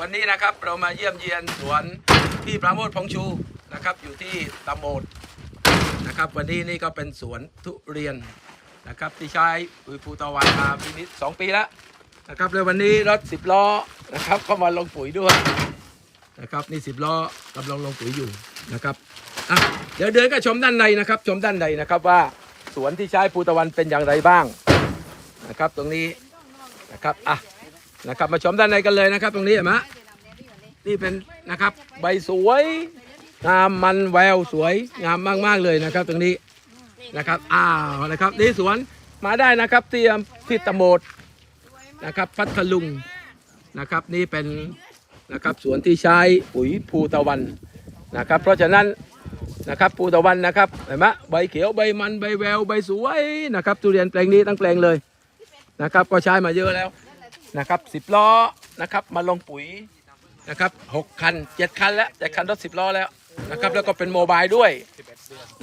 วันนี้นะครับเรามาเยี่ยมเยียนสวนพี่ปราโมทพงชูนะครับ อยู่ที่ตำโมดนะครับ วันนี้นี่ก็เป็นสวนทุเรียนนะครับ ที่ใช้ปุ๋ยภูตะวันมาปีนี้สองปีแล้วนะครับแล้ววันนี้รถสิบล้อนะครับก็มาลงปุ๋ยด้วยนะครับ นี่สิบล้อกำลังลงปุ๋ยอยู่นะครับอะเดี๋ยวเดินก็ชมด้านในนะครับ ชมด้านในนะครับว่าสวนที่ใช้ภูตะวันเป็นอย่างไรบ้างนะครับ ตรงนี้นะครับอะ นะครับมาชมด้านในกันเลยนะครับ ตรงนี้เห็นไหมนี่เป็นนะครับใบสวยงามมันแววสวยงามมากๆเลยนะครับ ตรงนี้นะครับอ้าวนะครับนี่สวนมาได้นะครับที่อำที่ตะโมดนะครับพัทลุงนะครับนี่เป็นนะครับสวนที่ใช้ปุ๋ยภูตะวันนะครับ เพราะฉะนั้นนะครับภูตะวันนะครับเห็นไหมใบเขียวใบมันใบแววใบสวยนะครับทุเรียนแปลงนี้ทั้งแปลงเลยนะครับ ก็ใช้มาเยอะแล้ว นะครับสิบล้อนะครับมาลงปุ๋ยนะครับหกคันเจ็ดคันแล้วเจ็ดคันรถสิบล้อแล้วนะครับแล้วก็เป็นโมบายด้วย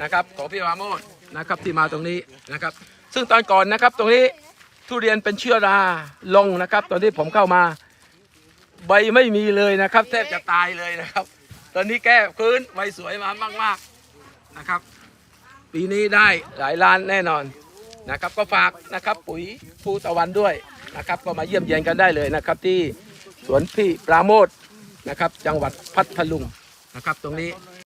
นะครับของพี่วาโมดนะครับที่มาตรงนี้นะครับ ซึ่งตอนก่อนนะครับตรงนี้ทุเรียนเป็นเชื้อราลงนะครับ ตอนที่ผมเข้ามา ใบไม่มีเลยนะครับแทบจะตายเลยนะครับ ตอนนี้แก้พื้นใบสวยมามากๆนะครับ ปีนี้ได้หลายล้านแน่นอน นะครับก็ฝากนะครับปุ๋ยภูตะวันด้วยนะครับก็มาเยี่ยมเยียนกันได้เลยนะครับ ที่สวนพี่ปราโมทนะครับจังหวัดพัทลุงนะครับ ตรงนี้